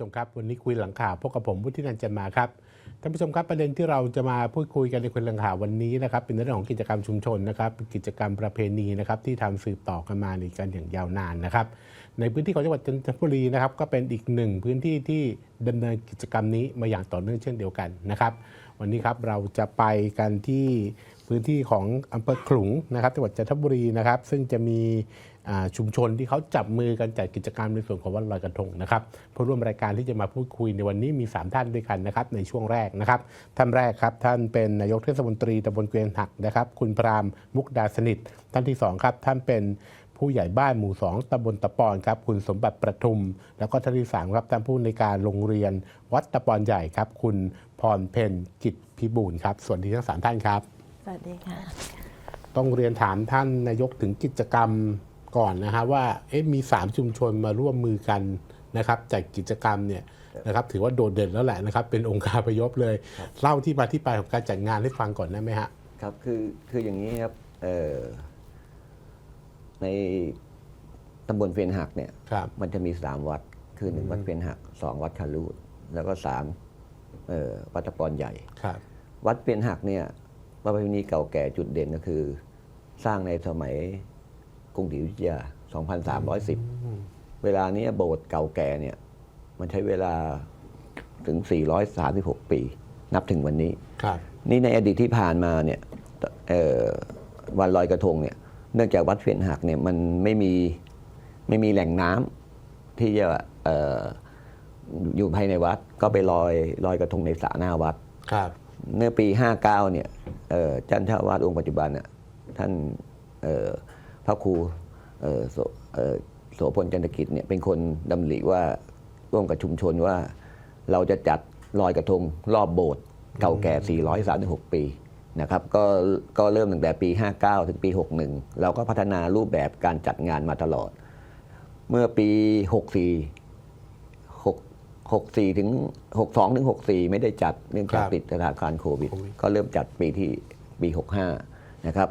ผู้ชมครับ วันนี้คุยหลังข่าวพบกับผมวุฒินันท์จันมาครับท่านผู้ชมครับประเด็นที่เราจะมาพูดคุยกันในคุยหลังข่าววันนี้นะครับเป็นเรื่องของกิจกรรมชุมชนนะครับกิจกรรมประเพณีนะครับที่ทำสืบต่อกันมาในกันอย่างยาวนานนะครับ ในพื้นที่ของจังหวัดจันทบุรีนะครับก็เป็นอีกหนึ่งพื้นที่ที่ดำเนินกิจกรรมนี้มาอย่างต่อเนื่องเช่นเดียวกันนะครับ วันนี้ครับเราจะไปกันที่พื้นที่ของอำเภอขลุงนะครับจังหวัดจันทบุรีนะครับ ซึ่งจะมี ชุมชนที่เขาจับมือกันจัดกิจกรรมในส่วนของวันลอยกระทงนะครับผู้ร่วมรายการที่จะมาพูดคุยในวันนี้มี 3 ท่านด้วยกันนะครับในช่วงแรกนะครับท่านแรกครับท่านเป็นนายกเทศมนตรีตำบลเกวียนหักนะครับคุณพรามมุกดาสนิท ท่านที่สองครับท่านเป็นผู้ใหญ่บ้านหมู่สองตำบลตะปอนครับคุณสมบัติประทุม แล้วก็ท่านที่สามครับท่านผู้ในวยการโรงเรียน วัดตะปอนใหญ่ครับ คุณพรเพนกิจพิบูลครับส่วนที่ทั้งสามท่านครับ สวัสดีค่ะ ต้องเรียนถามท่านนายกถึงกิจกรรม ก่อนนะฮะว่าเอ๊ะมี 3 ชุมชนมาร่วมมือกันนะครับจัดกิจกรรมเนี่ยนะครับถือว่าโดดเด่นแล้วแหละนะครับ เป็นองค์การพยพเลย เล่าที่มาที่ไปของการจัดงานให้ฟังก่อนได้ไหมฮะครับคือคืออย่างนี้ครับเอ่อในตำบลเฟียนหักเนี่ยครับมันจะมีสามวัดคือหนึ่งวัดเฟียนหักสองวัดคารูดแล้วก็สามเอ่อวัดตะปอนใหญ่ครับวัดเฟียนหักเนี่ยประเพณีเก่าแก่จุดเด่นก็คือ สร้างในสมัย กรุงศรีอยุธยา 2310 เวลานี้โบสถ์เก่าแก่เนี่ย มันใช้เวลาถึง 436 ปี นับถึงวันนี้ครับนี่ในอดีตที่ผ่านมาเนี่ยเอ่อวันลอยกระทงเนี่ย เนื่องจากวัดเฟียนหักเนี่ยมันไม่มีไม่มีแหล่งน้ำที่จะเอ่ออยู่ภายในวัดก็ไปลอยลอยกระทงในสระหน้าวัดครับเมื่อปี 59เนี่ยเอ่อท่านเจ้าอาวาสองค์ปัจจุบันน่ะท่านเอ่อพ ระครูเอ่อโสเอ่อโสพลจันทกิจเนี่ยเป็นคนดำริว่าร่วมกับชุมชนว่าเราจะจัดลอยกระทงรอบโบสถ์เก่าแก่ 436 ปีนะครับก็ก็เริ่มตั้งแต่ปี 59 ถึงปี 61 เราก็พัฒนารูปแบบการจัดงานมาตลอด เมื่อปี 64 6 64 ถึง 62 ถึง 64 ไม่ได้จัดเนื่องจากครับติดสถานการณ์โควิดโควิด ก็เริ่มจัดปีที่ปี 65 นะครับ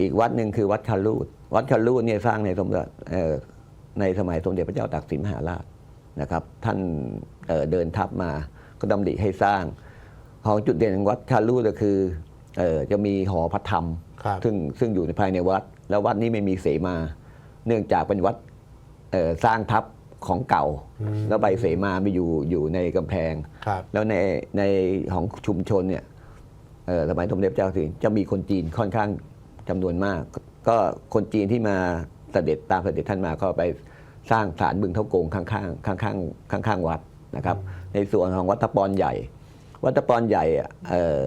อีกอีกวัดหนึ่งคือวัดคารูดวัดคารูดเนี่ยสร้างในสมเด็จเอ่อในสมัยสมเด็จพระเจ้าตากสินมหาราชนะครับ ท่านเอ่อเดินทัพมาก็ดำริให้สร้าง ของจุดเด่นของวัดคารูดก็คือเอ่อจะมีหอพระธรรมครับซึ่งซึ่งอยู่ในภายในวัด แล้ววัดนี้ไม่มีเสมา เนื่องจากเป็นวัดเอ่อสร้างทัพของเก่า แล้วใบเสมาไปอยู่อยู่ในกำแพงครับแล้วในในของชุมชนเนี่ยเอ่อสมัยสมเด็จพระเจ้าตากสินจะมีคนจีนค่อนข้าง จำนวนมาก ก็คนจีนที่มาเสด็จตามเสด็จท่านมาก็ไปสร้างศาลบึงเท่าโกงข้างๆข้างๆข้างๆวัดนะครับ ในส่วนของวัดตะปอนใหญ่ วัดตะปอนใหญ่อะเอ่อ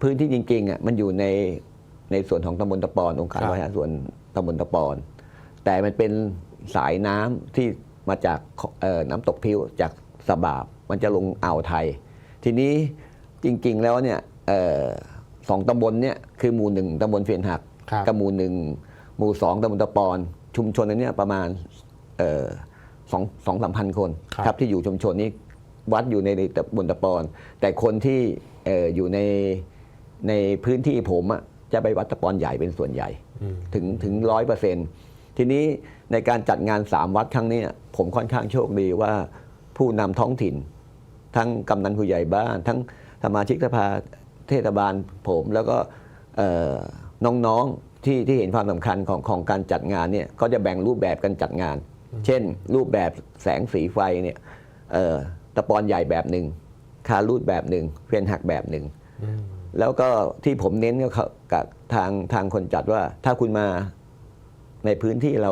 พื้นที่จริงๆอะมันอยู่ในในส่วนของตำบลตะปอนองค์การครับบริหารส่วนตำบลตะปอน แต่มันเป็นสายน้ำที่มาจากเอ่อน้ำตกพิวจากสะบาบมันจะลงอ่าวไทย ทีนี้จริง ๆ แล้วเนี่ยเอ่อ สองตำบลเนี่ยคือหมู่หนึ่งตำบลเฟียนหักครับ กับหมู่หนึ่งหมู่สองตำบลตะปอน ชุมชนอันเนี้ยประมาณเอ่อสองสองสามพันคนครับ ครับที่อยู่ชุมชนนี้วัดอยู่ในตำบลตะปอน แต่คนที่เอ่ออยู่ในในพื้นที่ผมอะจะไปวัดตะปอนใหญ่เป็นส่วนใหญ่ อืม ถึงถึงร้อยเปอร์เซ็นต์ทีนี้ในการจัดงานสามวัดครั้งเนี้ยผมค่อนข้างโชคดีว่าผู้นำท้องถิ่น ทั้งกำนันผู้ใหญ่บ้าน ทั้งสมาชิกสภา เทศบาลผมแล้วก็เอ่อน้องๆที่ที่เห็นความสำคัญของของการจัดงานเนี่ยก็จะแบ่งรูปแบบการจัดงาน เช่น รูปแบบแสงสีไฟเนี่ยเอ่อตะปอนใหญ่แบบหนึ่งคารูดแบบหนึ่งเฟียนหักแบบหนึ่งอืมแล้วก็ที่ผมเน้นก็เขากับทางทางคนจัดว่า ถ้าคุณมาในพื้นที่เรา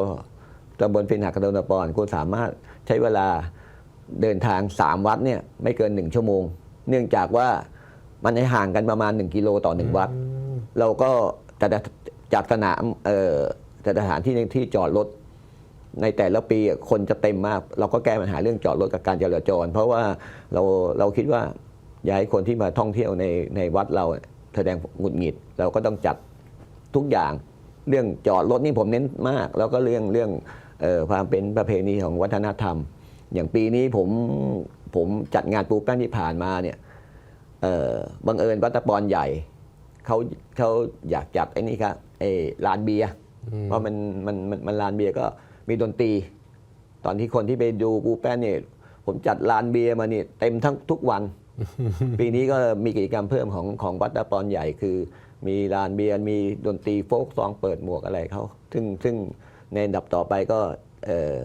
ตำบลเฟียนหักกระโดนตะปอนคุณสามารถใช้เวลาเดินทางสามวัดเนี่ยไม่เกินหนึ่งชั่วโมง เนื่องจากว่า มันให้ห่างกันประมาณหนึ่งกิโลต่อหนึ่งวัด เราก็แต่ละจากสนามเอ่อแต่ละสถานที่ที่จอดรถในแต่ละปีอะคนจะเต็มมาก เราก็แก้ปัญหาเรื่องจอดรถกับการจราจร เพราะว่าเราเราคิดว่าอยากให้คนที่มาท่องเที่ยวในในวัดเราแสดงหงุดหงิด เราก็ต้องจัดทุกอย่างเรื่องจอดรถนี่ผมเน้นมาก แล้วก็เรื่องเรื่องเออความเป็นประเพณีของวัฒนธรรม อย่างปีนี้ผมผมจัดงานปูแป้นที่ผ่านมาเนี่ยเออ บังเอิญวัดตะปอนใหญ่เขาเขาอยากจัดไอ้นี่ครับไอ้ลานเบียร์เพราะมันมันมันมันลานเบียร์ก็มีดนตรี ตอนที่คนที่ไปดูปูแป้นเนี่ยผมจัดลานเบียร์มานี่เต็มทั้งทุกวัน ปีนี้ก็มีกิจกรรมเพิ่มของของวัดตะปอนใหญ่คือ มีลานเบียร์มีดนตรีโฟกซองเปิดหมวกอะไรเขาซึ่งซึ่งในอันดับต่อไปก็เอ่อ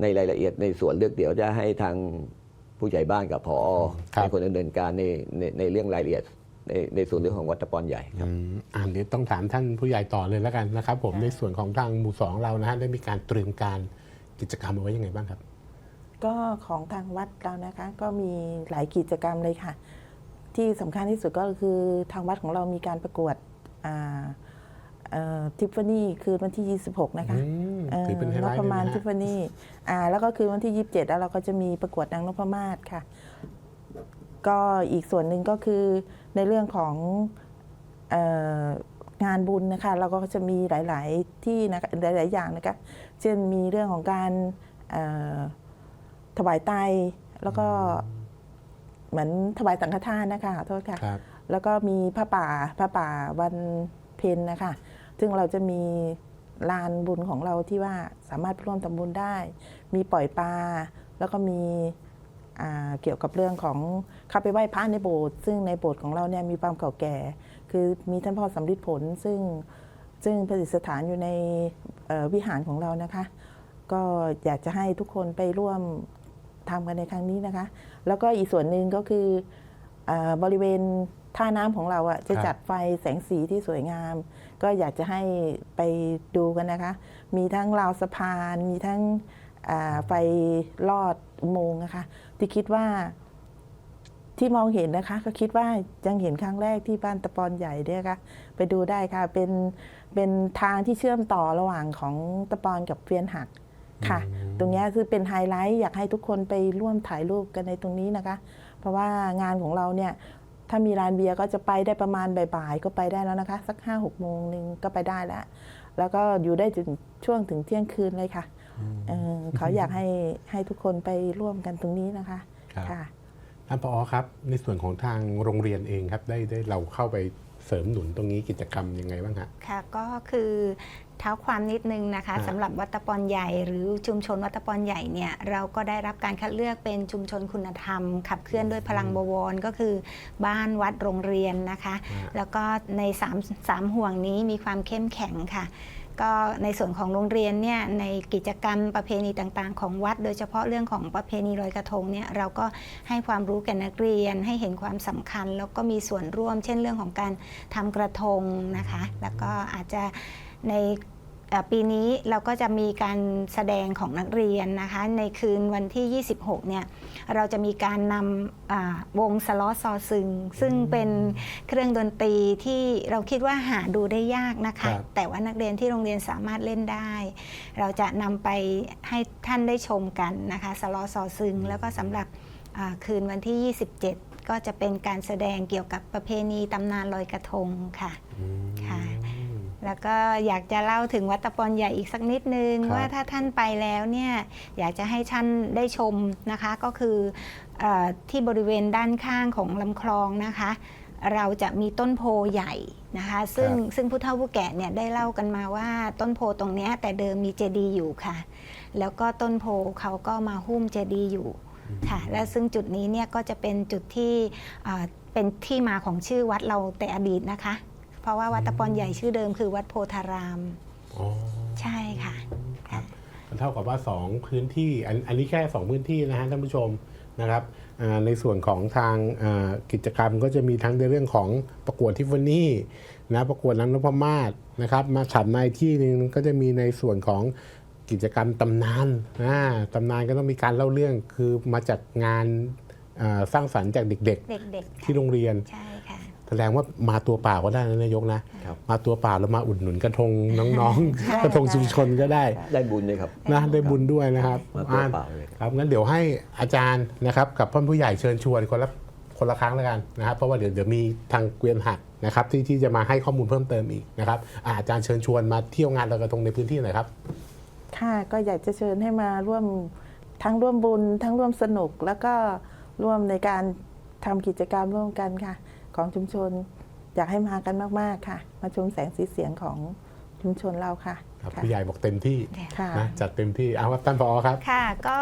ในรายละเอียดในส่วนเลือกเดี๋ยวจะให้ทาง ผู้ใหญ่บ้านกับพอครับ เป็นคนดำเนินการในในในเรื่องรายละเอียดในในส่วนเรื่องของวัดตะปอนใหญ่ครับ อืมอ่านเดี๋ยวต้องถามท่านผู้ใหญ่ต่อเลยแล้วกันนะครับ ผมในส่วนของทางหมู่สองเรานะฮะได้มีการเตรียมการกิจกรรมเอาไว้ยังไงบ้างครับ ก็ของทางวัดเรานะคะก็มีหลายกิจกรรมเลยค่ะ ที่สำคัญที่สุดก็คือทางวัดของเรามีการประกวด ทิฟฟานี่คือวันที่ 26 นะคะอืมถือเป็นไฮไลท์นพมาศเลยนะฮะทิฟฟานี่อ่าแล้วก็คือวันที่ 27 แล้วเราก็จะมีประกวดนางนพมาศค่ะ ก็อีกส่วนหนึ่งก็คือในเรื่องของเอ่องานบุญนะคะ เราก็จะมีหลาย ๆ ที่นะคะหลาย ๆ อย่างนะคะ เช่นมีเรื่องของการเอ่อถวายไตรแล้วก็เหมือนถวายสังฆทานนะคะขอโทษค่ะครับแล้วก็มีผ้าป่าผ้าป่าวันเพ็ญนะคะ ซึ่งเราจะมีลานบุญของเราที่ว่าสามารถร่วมทำบุญได้ มีปล่อยปลา แล้วก็มีเกี่ยวกับเรื่องของเข้าไปไหว้พระในโบสถ์ซึ่งในโบสถ์ของเราเนี่ยมีความเก่าแก่ คือมีท่านพ่อสำริดผลซึ่งซึ่งประดิษฐานอยู่ในวิหารของเรานะคะ ก็อยากจะให้ทุกคนไปร่วมทำกันในครั้งนี้นะคะ แล้วก็อีกส่วนหนึ่งก็คือ บริเวณท่าน้ำของเราอะจะครับจัดไฟแสงสีที่สวยงาม ก็อยากจะให้ไปดูกันนะคะ มีทั้งราวสะพาน มีทั้งอ่าไฟลอดอุโมงค์นะคะที่คิดว่าที่มองเห็นนะคะ ก็คิดว่ายังเห็นครั้งแรกที่บ้านตะปอนใหญ่เนี่ยค่ะไปดูได้ค่ะเป็นเป็นทางที่เชื่อมต่อระหว่างของตะปอนกับเฟียนหักค่ะ ตรงเนี้ยคือเป็นไฮไลท์อยากให้ทุกคนไปร่วมถ่ายรูปกันในตรงนี้นะคะ เพราะว่างานของเราเนี่ยถ้ามีร้านเบียร์ก็จะไปได้ประมาณบ่ายๆก็ไปได้แล้วนะคะ สักห้าหกโมงหนึ่งก็ไปได้แล้ว แล้วก็อยู่ได้ถึงช่วงถึงเที่ยงคืนเลยค่ะเออเขาอยากให้ให้ทุกคนไปร่วมกันตรงนี้นะคะครับค่ะท่านผอครับ ในส่วนของทางโรงเรียนเองครับได้ได้เราเข้าไป เสริมหนุนตรงนี้กิจกรรมยังไงบ้างฮะค่ะก็คือเท้าความนิดนึงนะคะอ่าสำหรับวัดตะปอนใหญ่ หรือชุมชนวัดตะปอนใหญ่เนี่ยเราก็ได้รับการคัดเลือกเป็นชุมชนคุณธรรม ขับเคลื่อนด้วยพลังบวรก็คือบ้านวัดโรงเรียนนะคะอ่าแล้วก็ในสามสามห่วงนี้มีความเข้มแข็งค่ะ ก็ในส่วนของโรงเรียนเนี่ยในกิจกรรมประเพณีต่างๆ ของวัด โดยเฉพาะเรื่องของประเพณีลอยกระทงเนี่ยเราก็ให้ความรู้แก่นักเรียน ให้เห็นความสำคัญ แล้วก็มีส่วนร่วม เช่นเรื่องของการทำกระทงนะคะ แล้วก็อาจจะใน ปีนี้เราก็จะมีการแสดงของนักเรียนนะคะ ในคืนวันที่ 26 เนี่ย เราจะมีการนำอ่าวงสล้อซอซึง ซึ่งเป็นเครื่องดนตรีที่เราคิดว่าหาดูได้ยากนะคะครับแต่ว่านักเรียนที่โรงเรียนสามารถเล่นได้ เราจะนำไปให้ท่านได้ชมกันนะคะสล้อซอซึง แล้วก็สำหรับอ่าคืนวันที่ 27 ก็จะเป็นการแสดงเกี่ยวกับประเพณีตำนานลอยกระทงค่ะค่ะ แล้วก็อยากจะเล่าถึงวัดตะปอนใหญ่อีกสักนิดนึง ครับ ว่าถ้าท่านไปแล้วเนี่ยอยากจะให้ท่านได้ชมนะคะก็คือเออที่บริเวณด้านข้างของลำคลองนะคะ เราจะมีต้นโพใหญ่นะคะ ซึ่งซึ่งผู้เฒ่าผู้แก่เนี่ยได้เล่ากันมาว่าต้นโพตรงเนี้ยแต่เดิมมีเจดีย์อยู่ค่ะ แล้วก็ต้นโพเขาก็มาหุ้มเจดีย์อยู่ค่ะ และซึ่งจุดนี้เนี่ยก็จะเป็นจุดที่เอ่อเป็นที่มาของชื่อวัดเราแต่อดีตนะคะ เพราะว่าวัดตะปอนใหญ่ชื่อเดิมคือวัดโพธาราม อ๋อใช่ค่ะ ครับมันเท่ากับว่า 2 พื้นที่อันอันนี้แค่ 2 พื้นที่นะฮะท่านผู้ชมนะครับอ่าในส่วนของทางอ่ากิจกรรมก็จะมีทั้งในเรื่องของประกวดทิฟฟานี่นะประกวดนางนพมาศนะครับ มาฉับมาอีกที่หนึ่งก็จะมีในส่วนของกิจกรรมตำนานอ่าตำนานก็ต้องมีการเล่าเรื่องคือมาจากงานอ่าสร้างสรรค์จากเด็กเด็กๆๆค่ะที่โรงเรียน ใช่ค่ะ แสดงว่ามาตัวเปล่าก็ได้นะนายกนะ ครับ มาตัวเปล่าแล้วมาอุดหนุนกระทงน้องใช่ๆกระทงชุมชนก็ได้ได้บุญเลยครับ นะได้บุญด้วยนะครับมาตัวอ่าเปล่าเลยครับงั้นเดี๋ยวให้อาจารย์นะครับกับพ่อผู้ใหญ่เชิญชวนคนละคนละครั้งแล้วกันนะครับ เพราะว่าเดี๋ยวเดี๋ยวมีทางเกวียนหักนะครับที่ที่จะมาให้ข้อมูลเพิ่มเติมอีกนะครับอ่าอาจารย์เชิญชวนมาเที่ยวงานลอยกระทงในพื้นที่หน่อยครับ ค่ะก็อยากจะเชิญให้มาร่วมทั้งร่วมบุญ ทั้งร่วมสนุกแล้วก็ร่วมในการทำกิจกรรมร่วมกันค่ะ ของชุมชน อยากให้มากันมาก ๆ ค่ะ มาชมแสงสีเสียงของชุมชนเราค่ะครับค่ะผู้ใหญ่บอกเต็มที่ค่ะ นะจัดเต็มที่เอาครับท่านผอครับ ค่ะก็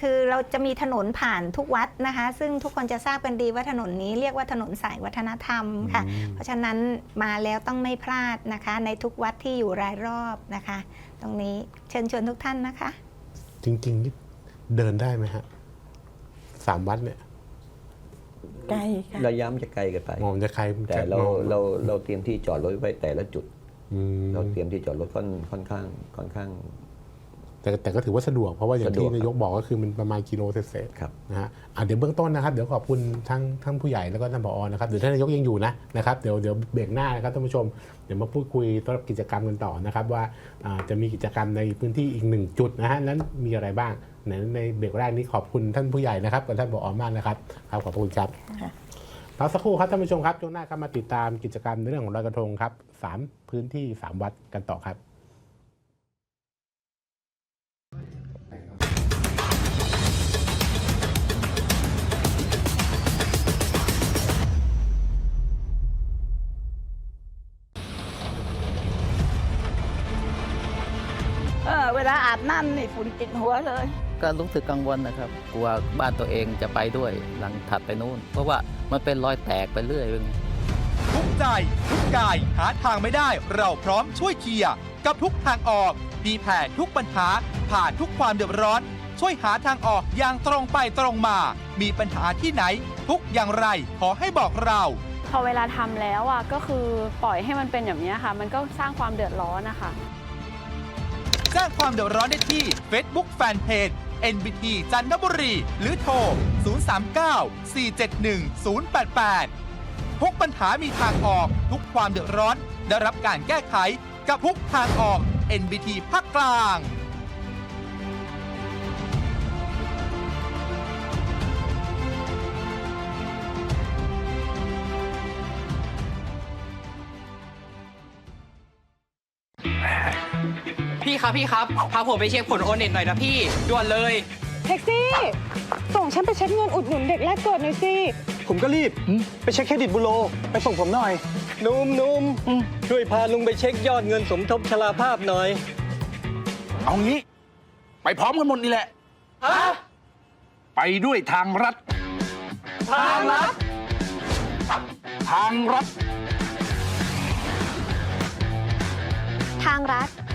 คคือเราจะมีถนนผ่านทุกวัดนะคะ ซึ่งทุกคนจะทราบกันดีว่าถนนนี้เรียกว่าถนนสายวัฒนธรรมค่ะ อืม เพราะฉะนั้นมาแล้วต้องไม่พลาดนะคะ ในทุกวัดที่อยู่รายรอบนะคะ ตรงนี้เชิญชวนทุกท่านนะคะ จริงๆนี่เดินได้ไหมฮะสามวัดเนี่ย ใกล้ค่ะระยะมันจะไกลกันไปมองจะใครแต่เราเราเราเตรียมที่จอดรถไว้แต่ละจุดอืมเราเตรียมที่จอดรถค่อนค่อนข้างค่อนข้าง แต่แต่ก็ถือว่าสะดวกเพราะว่าอย่างสะดวที่กนายกบอกก็คือมันประมาณกิโลเศษๆครับนะฮะอะเดี๋ยวเบื้องต้นนะครับเดี๋ยวขอบคุณทั้งทั้งผู้ใหญ่แล้วก็ท่านผอนะครับเดี๋ยวท่านนายกยังอยู่นะนะครับเดี๋ยวเดี๋ยวเบรกหน้านะครับท่านผู้ชมเดี๋ยวมาพูดคุยต้อนรับกิจกรรมกันต่อนะครับว่าอ่าจะมีกิจกรรมในพื้นที่อีกหนึ่งจุดนะฮะนั้นมีอะไรบ้าง ในในเบรกแรกนี้ขอบคุณท่านผู้ใหญ่นะครับกับท่านผอมากนะครับครับขอบคุณครับค่ะพักสักครู่ครับท่านผู้ชมครับช่วงหน้าครับมาติดตามกิจกรรมในเรื่องของลอยกระทงครับสามพื้นที่สามวัดกันต่อครับเออเวลาอาบน้ำนี่ฝุ่นติดหัวเลย ก็รู้สึกกังวลนะครับ กลัวบ้านตัวเองจะไปด้วยหลังถัดไปนู่น เพราะว่ามันเป็นรอยแตกไปเรื่อยทุกใจทุกกายหาทางไม่ได้ เราพร้อมช่วยเคลียร์กับทุกทางออกมีแผนทุกปัญหา ผ่านทุกความเดือดร้อน ช่วยหาทางออกอย่างตรงไปตรงมา มีปัญหาที่ไหน ทุกอย่างไรขอให้บอกเรา พอเวลาทำแล้วอะก็คือปล่อยให้มันเป็นอย่างนี้ยค่ะ มันก็สร้างความเดือดร้อนนะคะแจ้งความเดือดร้อนได้ที่ Facebook Fanpage NBT จันทบุรี หรือโทร 039 471 088 ทุกปัญหามีทางออกทุกความเดือดร้อน ได้รับการแก้ไขกับทุกทางออก NBT ภาคกลาง พี่ครับพี่ครับพาผมไปเช็คผลโอนเน็ตหน่อยนะพี่ด่วนเลยแท็กซี่ ส่งฉันไปเช็คเงินอุดหนุนเด็กแรกเกิดหน่อยสิ ผมก็รีบไปเช็คเครดิตบูโรไปส่งผมหน่อย นุ่มนุ่มช่วยพาลุงไปเช็คยอดเงินสมทบชราภาพหน่อย เอางี้ ไปพร้อมกันหมดนี่แหละไปด้วยทางรัฐ ทางรัฐ ทางรัฐ ทางรัฐแ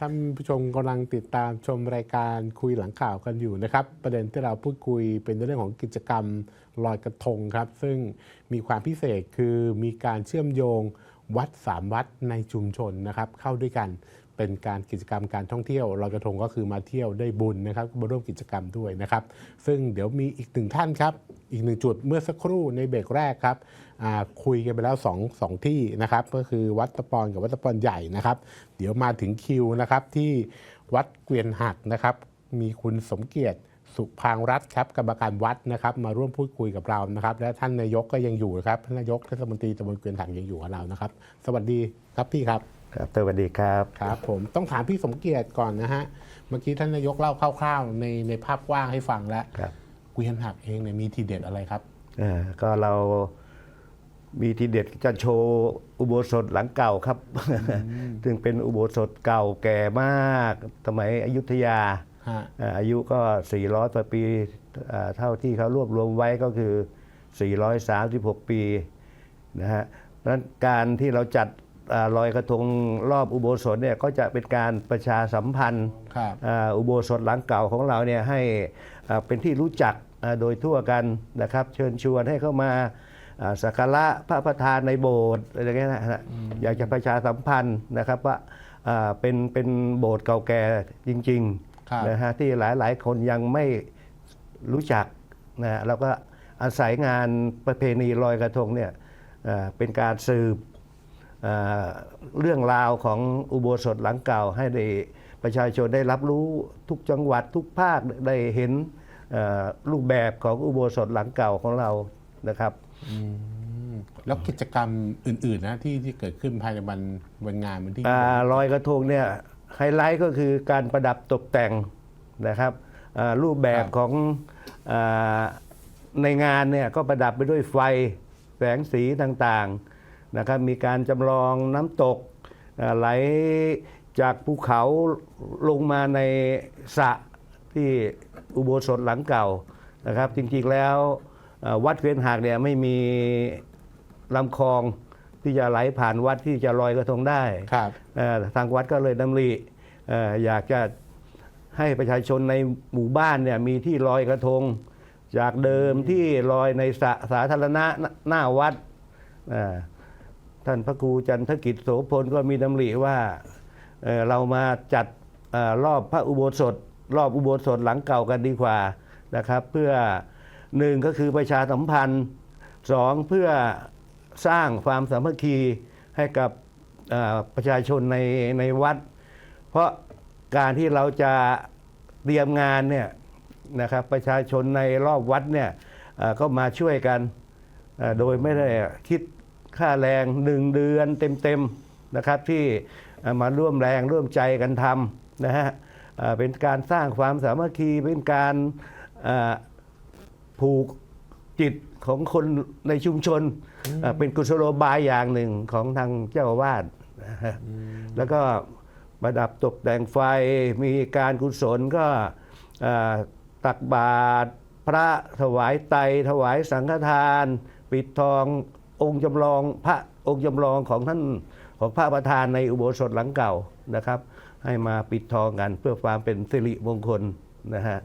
ท่านผู้ชมกำลังติดตามชมรายการคุยหลังข่าวกันอยู่นะครับ ประเด็นที่เราพูดคุยเป็นเรื่องของกิจกรรมลอยกระทงครับ ซึ่งมีความพิเศษคือมีการเชื่อมโยงวัดสามวัดในชุมชนนะครับ เข้าด้วยกัน เป็นการกิจกรรมการท่องเที่ยวลอยกระทงก็คือมาเที่ยวได้บุญนะครับมาร่วมกิจกรรมด้วยนะครับ ซึ่งเดี๋ยวมีอีกหนึ่งท่านครับ อีกหนึ่งจุดเมื่อสักครู่ในเบรกแรกครับคุยกันไปแล้วสองสองที่นะครับ ก็คือวัดตะปอนกับวัดตะปอนใหญ่นะครับ เดี๋ยวมาถึงคิวนะครับที่วัดเกวียนหักนะครับ มีคุณสมเกียรติสุพางรัตครับกรรมการวัดนะครับ มาร่วมพูดคุยกับเรานะครับ และท่านนายกก็ยังอยู่นะครับท่านนายกเทศมนตรีตำบลเกวียนหักยังอยู่กับเรานะครับ สวัสดีครับพี่ครับ ครับสวัสดีครับครับ ผมต้องถามพี่สมเกียรติก่อนนะฮะ เมื่อกี้ท่านนายกเล่าคร่าวๆในในภาพกว้างให้ฟังแล้วครับเกวียนหักเองเนี่ยมีทีเด็ดอะไรครับเอ่อก็เรามีทีเด็ดจะโชว์อุโบสถหลังเก่าครับ ซึ่งเป็นอุโบสถเก่าแก่มาก สมัยอยุธยา ฮะอ่าอายุก็ 400กว่าปีอ่าเท่าที่เขารวบรวมไว้ก็คือ 436 ปีนะฮะนั้นการที่เราจัดอา ลอยกระทงรอบอุโบสถเนี่ยก็จะเป็นการประชาสัมพันธ์ครับอ่าอุโบสถหลังเก่าของเราเนี่ยให้อ่าเป็นที่รู้จักอ่าโดยทั่วกันนะครับ เชิญชวนให้เข้ามาอ่าสักการะพระประธานในโบสถ์อะไรอย่างเงี้ยนะฮะอยากจะประชาสัมพันธ์นะครับว่าอ่าเป็นเป็นโบสถ์เก่าแก่จริงครับๆนะฮะที่หลายๆ คนยังไม่รู้จักนะฮะเราก็อาศัยงานประเพณีลอยกระทงเนี่ยอ่าเป็นการสืบ เอ่อเรื่องราวของอุโบสถหลังเก่าให้ได้ประชาชนได้รับรู้ทุกจังหวัดทุกภาคได้เห็นเอ่อรูปแบบของอุโบสถหลังเก่าของเรานะครับอืมแล้วกิจกรรมอื่นๆนะที่ที่เกิดขึ้นภายในวันวันงานวันที่อาลอยกระทงเนี่ยไฮไลท์ก็คือการประดับตกแต่งนะครับอ่ารูปแบบของอาในงานเนี่ยก็ประดับไปด้วยไฟแสงสีต่างๆ นะครับมีการจำลองน้ำตกอ่าไหลจากภูเขาลงมาในสระที่อุโบสถหลังเก่านะครับ จริงๆแล้วอ่าวัดเวียนหากเนี่ยไม่มีลำคลองที่จะไหลผ่านวัดที่จะลอยกระทงได้ครับเอ่อทางวัดก็เลยดำริเอ่ออยากจะให้ประชาชนในหมู่บ้านเนี่ยมีที่ลอยกระทง จากเดิมที่ลอยในสระสาธารณะหน้าหน้าวัดเอ่อ ท่านพระครูจันทกิจโสพลก็มีดำริว่าเเรามาจัดอรอบพระอุโบสถ รอบอุโบสถหลังเก่ากันดีกว่านะครับ เพื่อหนึ่งก็คือประชาสัมพันธ์สองเพื่อสร้างความสามัคคีให้กับประชาชนในในวัด เพราะการที่เราจะเตรียมงานเนี่ยนะครับประชาชนในรอบวัดเนี่ยก็มาช่วยกันโดยไม่ได้คิด ค่าแรงหนึ่งเดือนเต็มๆนะครับที่เอ่อมาร่วมแรงร่วมใจกันทำนะฮะเอ่อเป็นการสร้างความสามัคคีเป็นการเอ่อผูกจิตของคนในชุมชนเอ่อเป็นกุศโลบายอย่างหนึ่งของทางเจ้าอาวาสนะฮะแล้วก็ประดับตกแต่งไฟมีการกุศลก็เอ่อตักบาตรพระถวายไตรถวายสังฆทาน ปิดทอง องค์จำลองพระองค์จำลองของท่านของพระประธานในอุโบสถหลังเก่านะครับ ให้มาปิดทองกันเพื่อความเป็นสิริมงคลนะฮะ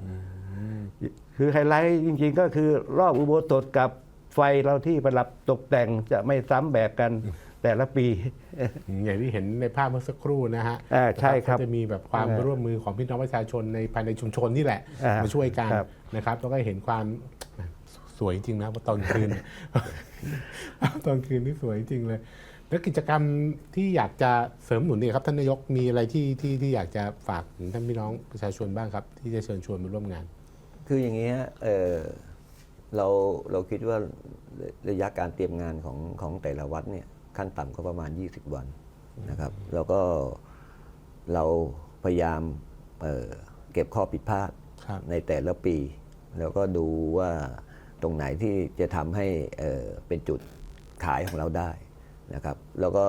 คือไฮไลท์จริงๆก็คือรอบอุโบสถกับไฟเราที่ประดับตกแต่งจะไม่ซ้ำแบบกันแต่ละปี อย่างที่เห็นในภาพเมื่อสักครู่นะฮะอ่าใช่ครับก็จะมีแบบความอ่าร่วมมือของพี่น้องประชาชนในภายในชุมชนนี่แหละอ่ามมาช่วยกันครับนะครับแล้วก็เห็นความ สวยจริงนะว่าตอนคืนเนี่ยตอนคืนนี่สวยจริงเลย แล้วกิจกรรมที่อยากจะเสริมหนุนเนี่ยครับท่านนายกมีอะไรที่ที่ที่อยากจะฝากถึงท่านพี่น้องประชาชนบ้างครับ ที่จะเชิญชวนมาร่วมงาน คืออย่างนี้ฮะเอ่อเราเราคิดว่าระยะการเตรียมงานของของแต่ละวัดเนี่ยขั้นต่ำก็ประมาณ 20 วันนะครับ แล้วก็เราพยายามเอ่อเก็บข้อผิดพลาดครับในแต่ละปี แล้วก็ดูว่า ตรงไหนที่จะทำให้เอ่อเป็นจุดขายของเราได้นะครับ แล้วก็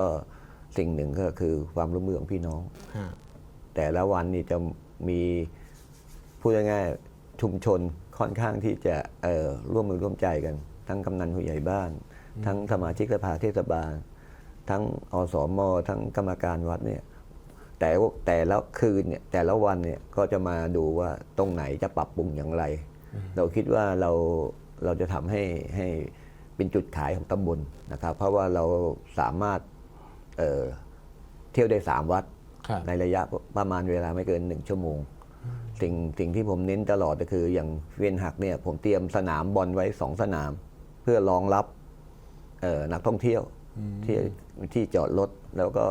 สิ่งหนึ่งก็คือความร่วมมือของพี่น้องฮะแต่ละวันนี่จะมีพูดง่ายๆชุมชนค่อนข้างที่จะเอ่อร่วมมือร่วมใจกัน ทั้งกำนันผู้ใหญ่บ้าน ทั้งสมาชิกสภาเทศบาล ทั้งอสมทั้งกรรมการวัดเนี่ยแต่ว่าแต่ละคืนเนี่ยแต่ละวันเนี่ยก็จะมาดูว่าตรงไหนจะปรับปรุงอย่างไร เราคิดว่าเรา เราจะทำให้ให้เป็นจุดขายของตำบลนะครับ เพราะว่าเราสามารถเอ่อเที่ยวได้สามวัดครับ ในระยะประมาณเวลาไม่เกินหนึ่งชั่วโมง สิ่งสิ่งที่ผมเน้นตลอดก็คืออย่างเวียนหักเนี่ยผมเตรียมสนามบอลไว้สองสนาม เพื่อรองรับเอ่อนักท่องเที่ยวที่ที่จอดรถแล้วก็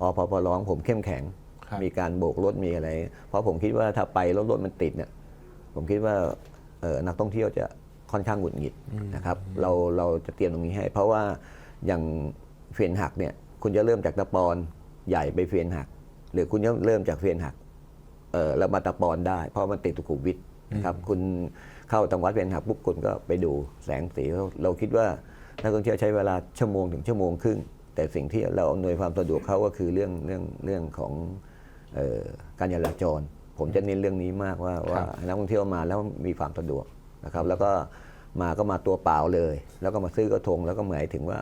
อพพร้องผมเข้มแข็ง ครับ มีการโบกรถมีอะไร เพราะผมคิดว่าถ้าไปรถรถมันติดเนี่ยผมคิดว่าเอ่อนักท่องเที่ยวจะ ค่อนข้างหงุดหงิดนะครับเราเราจะเตรียมตรงนี้ให้ เพราะว่าอย่างเฟียนหักเนี่ยคุณจะเริ่มจากตะปอนใหญ่ไปเฟียนหัก หรือคุณจะเริ่มจากเฟียนหักเออแล้วมาตะปอนได้ เพราะมันติดสุขุมวิทนะครับคุณเข้าตังวัดเวียนหักปุ๊บคุณก็ไปดูแสงสีเราเราคิดว่านักท่องเที่ยวใช้เวลาชั่วโมงถึงชั่วโมงครึ่งแต่สิ่งที่เราอำนวยความสะดวกเขาก็คือเรื่องเรื่องเรื่องของเออการจราจร ผมจะเน้นเรื่องนี้มากว่าว่านักท่องเที่ยวมาแล้วมีความสะดวก นะครับแล้วก็มาก็มาตัวเปล่าเลย แล้วก็มาซื้อกระทงแล้วก็หมายถึงว่า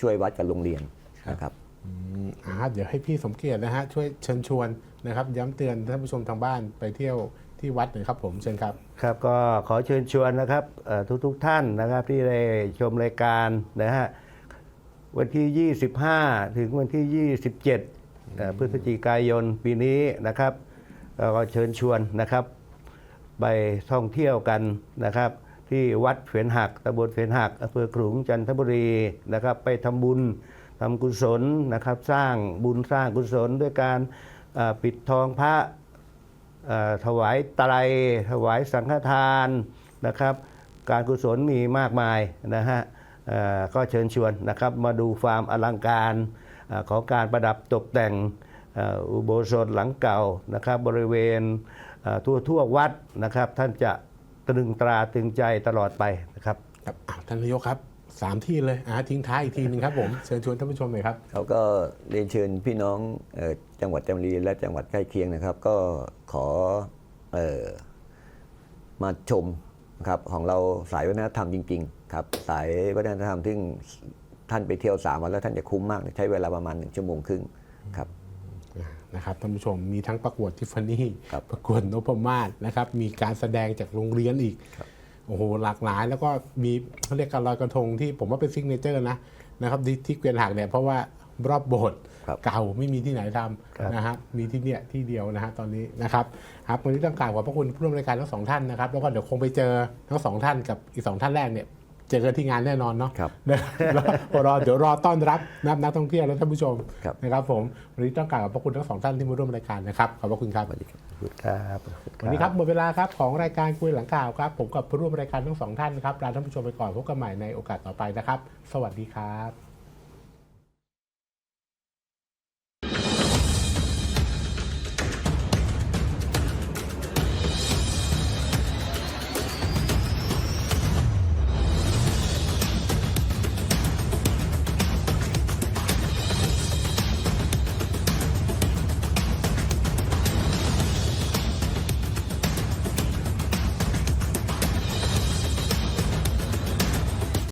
ช่วยวัดกับโรงเรียนนะครับอืมอ่าเดี๋ยวให้พี่สมเกียรตินะฮะช่วยเชิญชวนนะครับ ย้ำเตือนท่านผู้ชมทางบ้านไปเที่ยวที่วัดหน่อยครับผมเชิญครับครับก็ขอเชิญชวนนะครับทุกทุกๆท่านนะครับที่ได้ชมรายการนะฮะวันที่ 25 ถึงวันที่ 27เอ่อพฤศจิกายนปีนี้นะครับเราก็เชิญชวนนะครับ ไปท่องเที่ยวกันนะครับ ที่วัดเฟียนหักตำบลเฟียนหักอำเภอขลุงจันทบุรีนะครับ ไปทำบุญทำกุศลนะครับ สร้างบุญสร้างกุศลด้วยการปิดทองพระถวายไตรถวายสังฆทานนะครับ การกุศลมีมากมายนะฮะก็เชิญชวนนะครับมาดูความอลังการอของการประดับตกแต่งอุโบสถหลังเก่านะครับบริเวณ ทั่วทั่ววัดนะครับ ท่านจะตรึงตราตรึงใจตลอดไปนะครับครับอ้าวท่านนายกครับสามที่เลยอ่าทิ้งท้ายอีกทีหนึงครับผมเชิญชวนท่านผู้ชมหน่อยครับเขาก็เรียนเชิญพี่น้องเอ่อจังหวัดจันทบุรีและจังหวัดใกล้เคียงนะครับ ก็ขอเออมาชมนะครับของเราสายวัฒนธรรมจริง ๆ ครับ สายวัฒนธรรมซึ่งท่านไปเที่ยวสามวันแล้วท่านจะคุ้มมาก ใช้เวลาประมาณหนึ่งชั่วโมงครึ่งครับ นะครับท่านผู้ชมมีทั้งประกวดทิฟฟานี่ครับประกวดนพมาศนะครับมีการแสดงจากโรงเรียนอีกโอ้โหหลากหลายแล้วก็มีเขาเรียกการลอยกระทงที่ผมว่าเป็นซิกเนเจอร์นะนะครับที่ที่เกวียนหักเนี่ยเพราะว่ารอบโบสถ์ครับเก่าไม่มีที่ไหนทครับำนะฮะมีที่เนี่ยที่เดียวนะฮะตอนนี้นะครับครับวันนี้ต้องกราบขอบพระคุณผู้ร่วมรายการทั้งสองท่านนะครับแล้วก็เดี๋ยวคงไปเจอทั้งสองท่านกับอีกสองท่านแรกเนี่ย เจอกันที่งานแน่นอนเนาะครับแล้วรอเดี๋ยวรอต้อนรับนักนักท่องเที่ยวและท่านผู้ชมครับนะครับผมวันนี้ต้องกราบขอบพระคุณทั้งสองท่านที่มาร่วมรายการนะครับขอบพระคุณครับสวัสดีครับครับวันนี้ครับหมดเวลาครับของรายการคุยหลังข่าวครับ ผมกับผู้ร่วมรายการทั้งสองท่านครับลาท่านผู้ชมไปก่อนพบกันใหม่ในโอกาสต่อไปนะครับ สวัสดีครับ